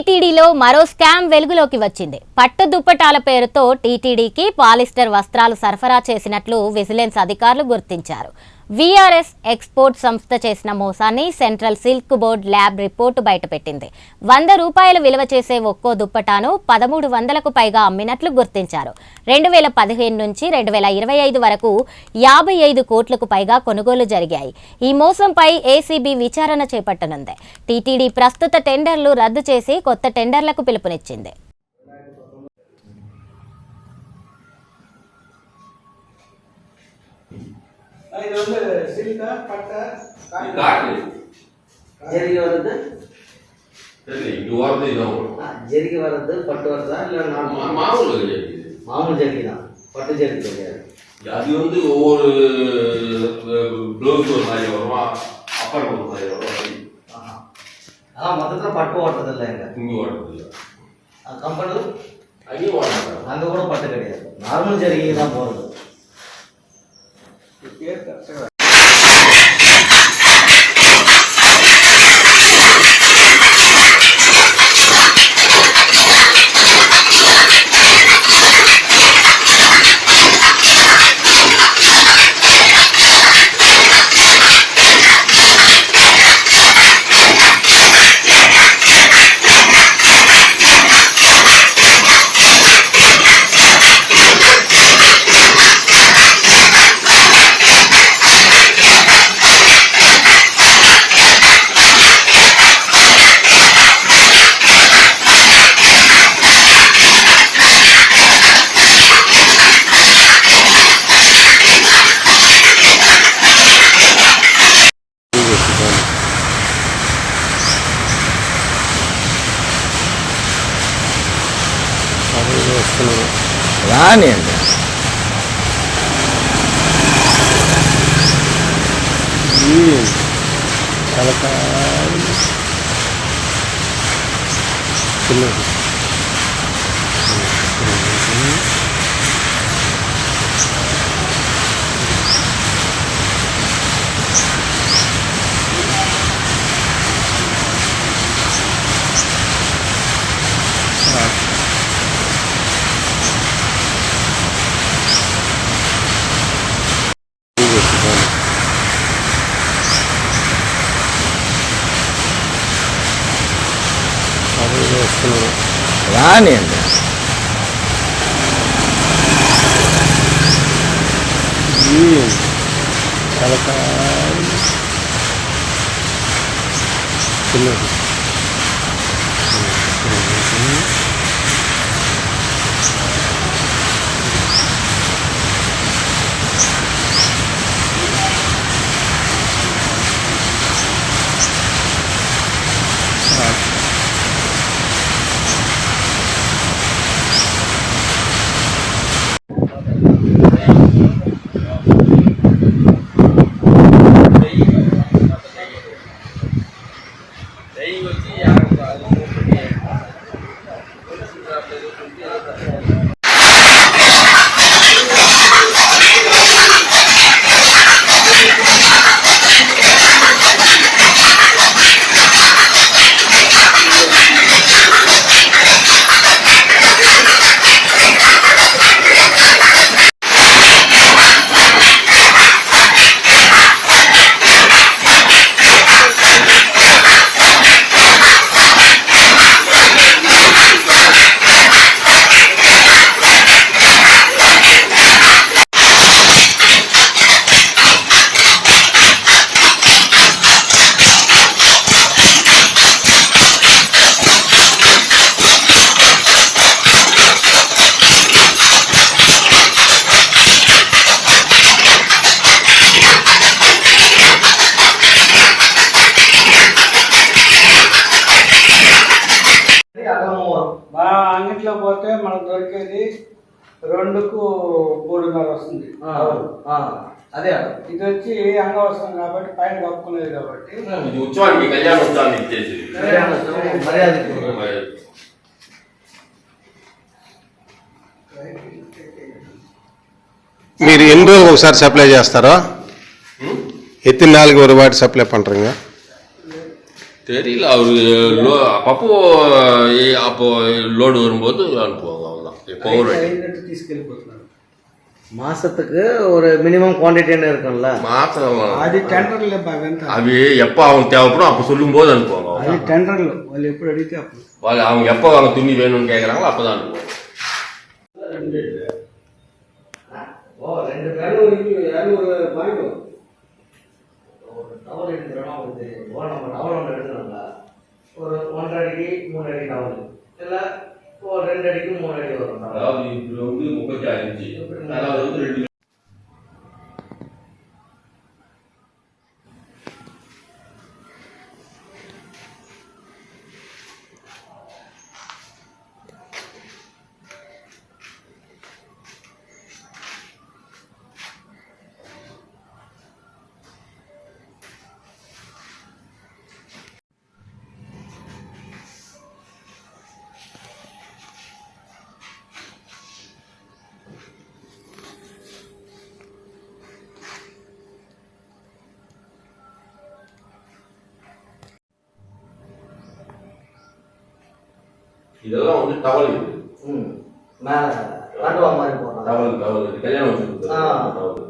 టీటీడీలో మరో స్కామ్ వెలుగులోకి వచ్చింది. పట్టు దుప్పటాల పేరుతో టీటీడీకి పాలిస్టర్ వస్త్రాలు సరఫరా చేసినట్లు విజిలెన్స్ అధికారులు గుర్తించారు. వీఆర్ఎస్ ఎక్స్పోర్ట్ సంస్థ చేసిన మోసాన్ని Central Silk Board lab report బయటపెట్టింది. వంద రూపాయలు విలువ చేసే ఒక్కో దుప్పటాను పదమూడు వందలకు పైగా అమ్మినట్లు గుర్తించారు. రెండు వేల పదిహేను నుంచి రెండు వేల ఇరవై ఐదు వరకు యాభై ఐదు కోట్లకు పైగా కొనుగోలు జరిగాయి. ఈ మోసంపై ఏసీబీ విచారణ చేపట్టనుంది. టీటీడీ ప్రస్తుత టెండర్లు రద్దు చేసి కొత్త టెండర్లకు పిలుపునిచ్చింది. இது வந்து சில்கா பட்டை காட்டு. ஜெரிகை வருது இது வரது ஜெரிகை வர்றது பட்டு வருதா இல்லை நார்மல் இருக்குது மாமூல் ஜெரிகை தான். பட்டு ஜெரிகை கிடையாது அது வந்து ஒவ்வொரு ப்ளவுஸ் ஒரு மாதிரி வரும் அப்பர் ஒரு மாதிரி வரும் ஆஹா. அதான் மொத்தத்தில் பட்டு ஓட்டுறது இல்லை எங்க இங்கே இல்லை கம்பெனி அங்கேயும் ஓட மாட்டாங்க அங்கே கூட பட்டு கிடையாது. நார்மல் ஜெரிகை தான் போகிறது que pierda se va. şunu. Yani. İyi. Kalkan. Kırmızı. Kırmızı. anim పాయింట్లో పోతే మనకు దొరికేది రెండుకు మూడున్నర వస్తుంది. అదే ఇది వచ్చి అంగవసరం కాబట్టి పైన కప్పుకునేది కాబట్టి. ఉత్సవానికి మీరు ఎన్ని రోజులు ఒకసారి సప్లై చేస్తారా? ఎత్తి నాలుగు ఒక వాటి సప్లై పంటారు தெரியல அவரு லோ அப்பப்போ அப்போ லோடு வரும்போது அனுப்புவாங்க அவ்வளோதான் எப்போ ஒரு மாசத்துக்கு ஒரு மினிமம் குவான்டிட்டின்னு இருக்கும்ல. மாசம்? அது டெண்டர்ல அது எப்போ அவங்க தேவைப்படும் அப்போ சொல்லும்போது அனுப்புவாங்க அது டெண்டர்ல அது எப்படி அடித்து அவங்க எப்போ அவங்க துணி வேணும்னு கேட்குறாங்களோ அப்போதான் அனுப்புவாங்க. ரெண்டு பேரும் ஒரு பாயிண்ட் ஒரு எடுக்கிறோம்னா உங்களுக்கு தெரியும் ஓ நம்ம டவர் ஒன்று எடுக்கணும்ல ஒரு ஒன்றரை அடிக்கு மூணு அடி டவர் இல்லை ஒரு ரெண்டு அடிக்கு மூணு அடி வரும். அதாவது இது வந்து முப்பத்தி இன்ச்சு. அதாவது வந்து ரெண்டு இதெல்லாம் வந்து டவல் இது. ம். மேலே டவல் இது கல்யாணம் வச்சு ஆ. டவல்